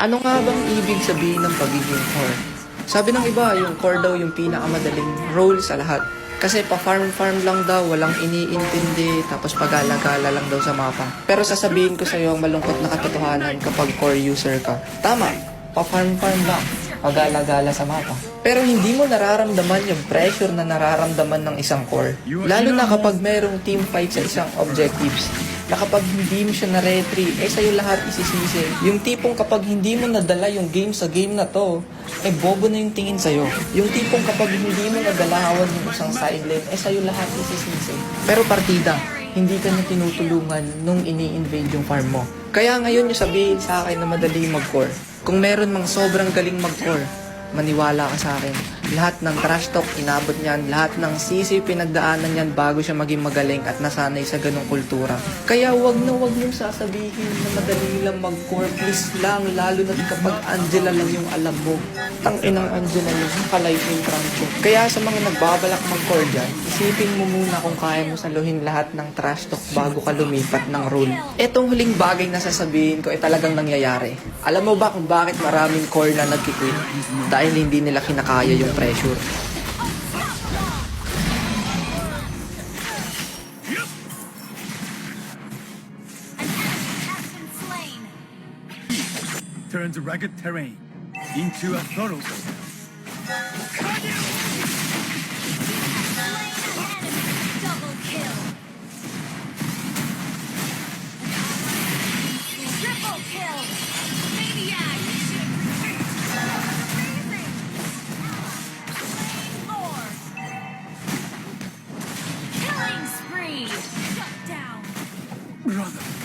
Ano nga bang ibig sabihin ng pagiging core? Sabi ng iba, yung core daw yung pinakamadaling role sa lahat. Kasi pa-farm-farm lang daw, walang iniintindi, tapos pagala-gala lang daw sa mapa. Pero sasabihin ko sa iyo ang malungkot na katotohanan kapag core user ka. Tama, pa-farm-farm lang, pagala-gala sa mapa. Pero hindi mo nararamdaman yung pressure na nararamdaman ng isang core. Lalo na kapag merong team fight sa isang objectives na kapag hindi mo siya na-retry, eh sa'yo lahat isisisi. Yung tipong kapag hindi mo nadala yung game sa game na to, eh bobo na yung tingin sa'yo. Yung tipong kapag hindi mo nadalawan yung isang side lane, eh sa'yo lahat isisisi. Pero partida, hindi ka na tinutulungan nung ini-invade yung farm mo. Kaya ngayon yung sabihin sa akin na madali mag-core. Kung meron mang sobrang galing mag-core, maniwala ka sa akin. Lahat ng trash talk, inabot niyan. Lahat ng sisi, pinagdaanan niyan bago siya maging magaling at nasanay sa ganong kultura. Kaya wag na wag niyong sasabihin na madali lang mag-core. Please lang, lalo na kapag Angela lang yung alam mo. Tang inang Angela yung ka-lightning Franco. Kaya sa mga nagbabalak mag-core dyan, isipin mo muna kung kaya mo saluhin lahat ng trash talk bago ka lumipat ng role. Etong huling bagay na sasabihin ko ay talagang nangyayari. Alam mo ba kung bakit maraming core na nagkikwit? Dahil hindi nila kinakaya yung Thrissur turns rugged terrain into a thoroughfare. Double kill! Triple kill! brother.